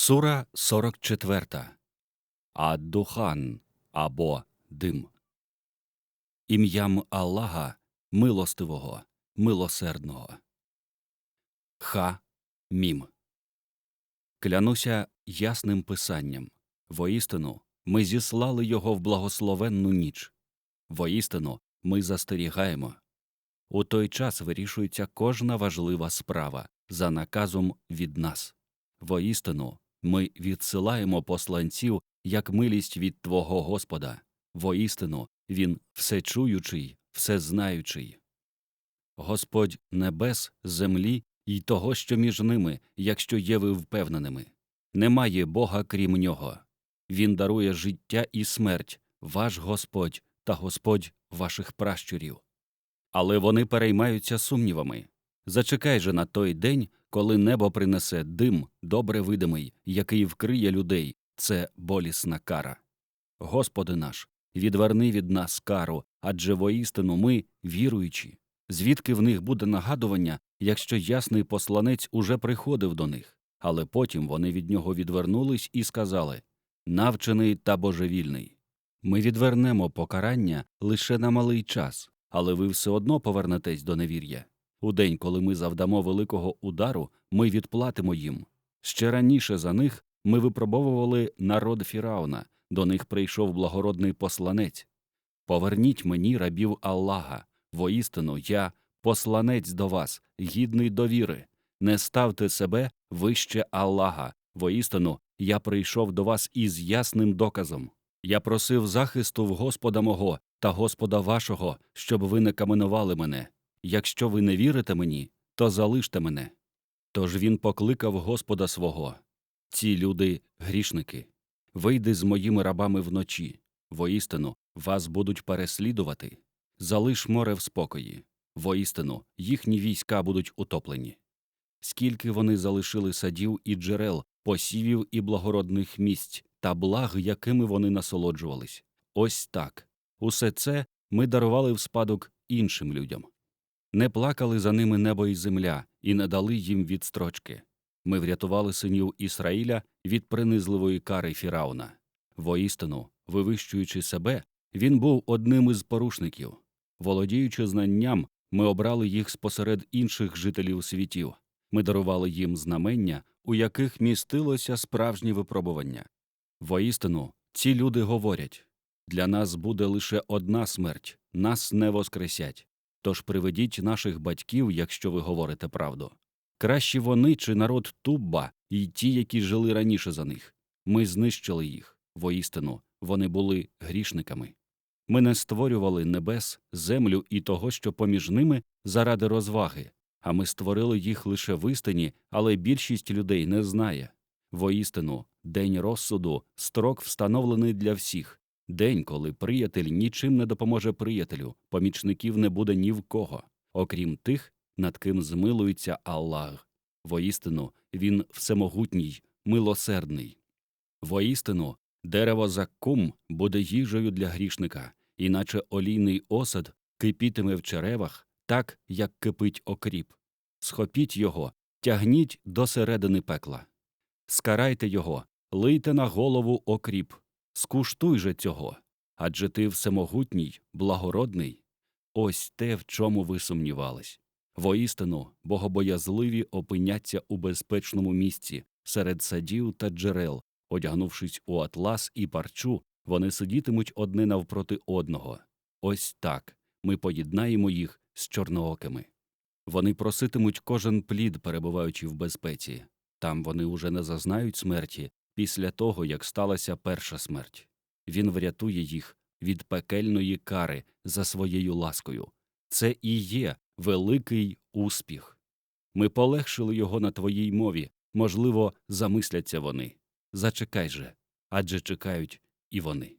Сура 44. Ад-Духан або Дим. Ім'ям Аллаха милостивого, милосердного. Ха Мім. Клянуся ясним писанням. Воістину ми зіслали його в благословенну ніч. Воістину ми застерігаємо. У той час вирішується кожна важлива справа за наказом від нас. Воістину ми відсилаємо посланців як милість від Твого Господа. Воістину він всечуючий, всезнаючий. Господь небес, землі й того, що між ними, якщо є ви впевненими. Немає Бога крім нього. Він дарує життя і смерть, ваш Господь та Господь ваших пращурів. Але вони переймаються сумнівами. Зачекай же на той день, коли небо принесе дим, добре видимий, який вкриє людей, це болісна кара. Господи наш, відверни від нас кару, адже воістину ми віруючі. Звідки в них буде нагадування, якщо ясний посланець уже приходив до них, але потім вони від нього відвернулись і сказали навчений та божевільний. Ми відвернемо покарання лише на малий час, але ви все одно повернетесь до невір'я. У день, коли ми завдамо великого удару, ми відплатимо їм. Ще раніше за них ми випробовували народ Фірауна, до них прийшов благородний посланець. Поверніть мені рабів Аллаха, воістину я посланець до вас, гідний довіри. Не ставте себе вище Аллаха, воістину я прийшов до вас із ясним доказом. Я просив захисту в Господа мого та Господа вашого, щоб ви не каменували мене. Якщо ви не вірите мені, то залиште мене. Тож він покликав Господа свого ці люди грішники. Вийди з моїми рабами вночі. Воістину, вас будуть переслідувати. Залиш море в спокої. Воістину, їхні війська будуть утоплені. Скільки вони залишили садів і джерел, посівів і благородних місць та благ, якими вони насолоджувались. Ось так. Усе це ми дарували в спадок іншим людям. Не плакали за ними небо і земля, і не дали їм відстрочки. Ми врятували синів Ісраїля від принизливої кари Фірауна. Воістину, вивищуючи себе, він був одним із порушників. Володіючи знанням, ми обрали їх спосеред інших жителів світів. Ми дарували їм знамення, у яких містилося справжнє випробування. Воістину, ці люди говорять для нас буде лише одна смерть, нас не воскресять. Тож приведіть наших батьків, якщо ви говорите правду. Краще вони чи народ Тубба і ті, які жили раніше за них. Ми знищили їх, воістину, вони були грішниками. Ми не створювали небес, землю і того, що поміж ними заради розваги, а ми створили їх лише в істині, але більшість людей не знає. Воістину, день розсуду, строк встановлений для всіх, День, коли приятель нічим не допоможе приятелю, помічників не буде ні в кого, окрім тих, над ким змилується Аллах. Воістину, він всемогутній, милосердний. Воістину, дерево закум буде їжею для грішника, іначе олійний осад кипітиме в черевах, так, як кипить окріп. Схопіть його, тягніть до середини пекла. Скарайте його, лийте на голову окріп. Скуштуй же цього, адже ти всемогутній, благородний. Ось те, в чому ви сумнівались. Воістину, богобоязливі опиняться у безпечному місці, серед садів та джерел, одягнувшись у атлас і парчу, вони сидітимуть одне навпроти одного. Ось так ми поєднаємо їх з чорноокими. Вони проситимуть кожен плід, перебуваючи в безпеці. Там вони уже не зазнають смерті, після того, як сталася перша смерть. Він врятує їх від пекельної кари за своєю ласкою. Це і є великий успіх. Ми полегшили його на твоїй мові, можливо, замисляться вони. Зачекай же адже чекають і вони.